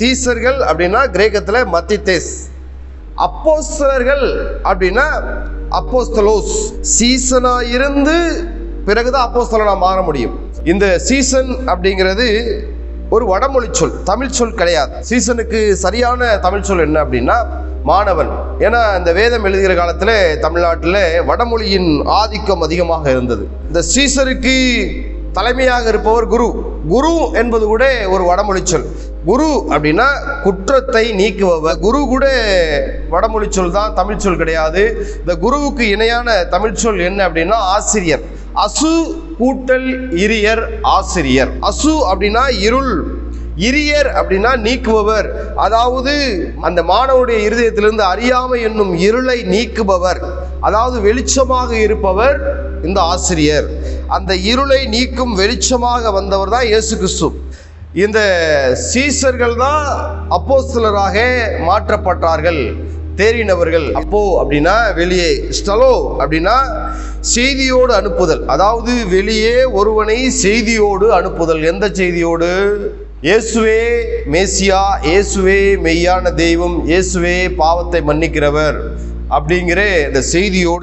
சீசர்கள் அப்படின்னா கிரேக்கத்தில் மத்தித்தேஸ். அப்போஸ்தலர்கள் அப்படின்னா அப்போஸ்தலோஸ். சீசனா இருந்து பிறகுதான் அப்போஸ்தலனா மாற முடியும். இந்த சீசன் அப்படிங்கிறது ஒரு வடமொழி சொல் தமிழ் சொல் கிடையாது. சீசனுக்கு சரியான தமிழ் சொல் என்ன அப்படின்னா மாணவன். ஏன்னா இந்த வேதம் எழுதுகிற காலத்தில் தமிழ்நாட்டில் வடமொழியின் ஆதிக்கம் அதிகமாக இருந்தது. இந்த சீசருக்கு தலைமையாக இருப்பவர் குரு. குரு என்பது கூட ஒரு வடமொழி சொல் குரு அப்படின்னா குற்றத்தை நீக்குபவர். குரு கூட வடமொழி சொல் தான் தமிழ் சொல் கிடையாது. இந்த குருவுக்கு இணையான தமிழ் சொல் என்ன அப்படின்னா ஆசிரியர். அசு கூட்டல் இரியர் ஆசிரியர். அசு அப்படின்னா இருள். இரியர் அப்படின்னா நீக்குபவர். அதாவது அந்த மாணவனுடைய இருதயத்திலிருந்து அறியாமை என்னும் இருளை நீக்குபவர். அதாவது வெளிச்சமாக இருப்பவர் இந்த ஆசிரியர். அந்த இருளை நீக்கும் வெளிச்சமாக வந்தவர் தான் இயேசு கிறிஸ்து. இந்த சீசர்கள் தான் அப்போஸ்தலராக மாற்றப்பட்டார்கள் தேறினவர்கள். அப்போ அப்படின்னா வெளியே ஸ்டலோ அப்படின்னா செய்தியோடு அனுப்புதல். அதாவது வெளியே ஒருவனை செய்தியோடு அனுப்புதல். எந்த செய்தியோடு? இயேசுவே மேசியா இயேசுவே மெய்யான தெய்வம் இயேசுவே பாவத்தை மன்னிக்கிறவர் அப்படிங்கிற இந்த செய்தியோடு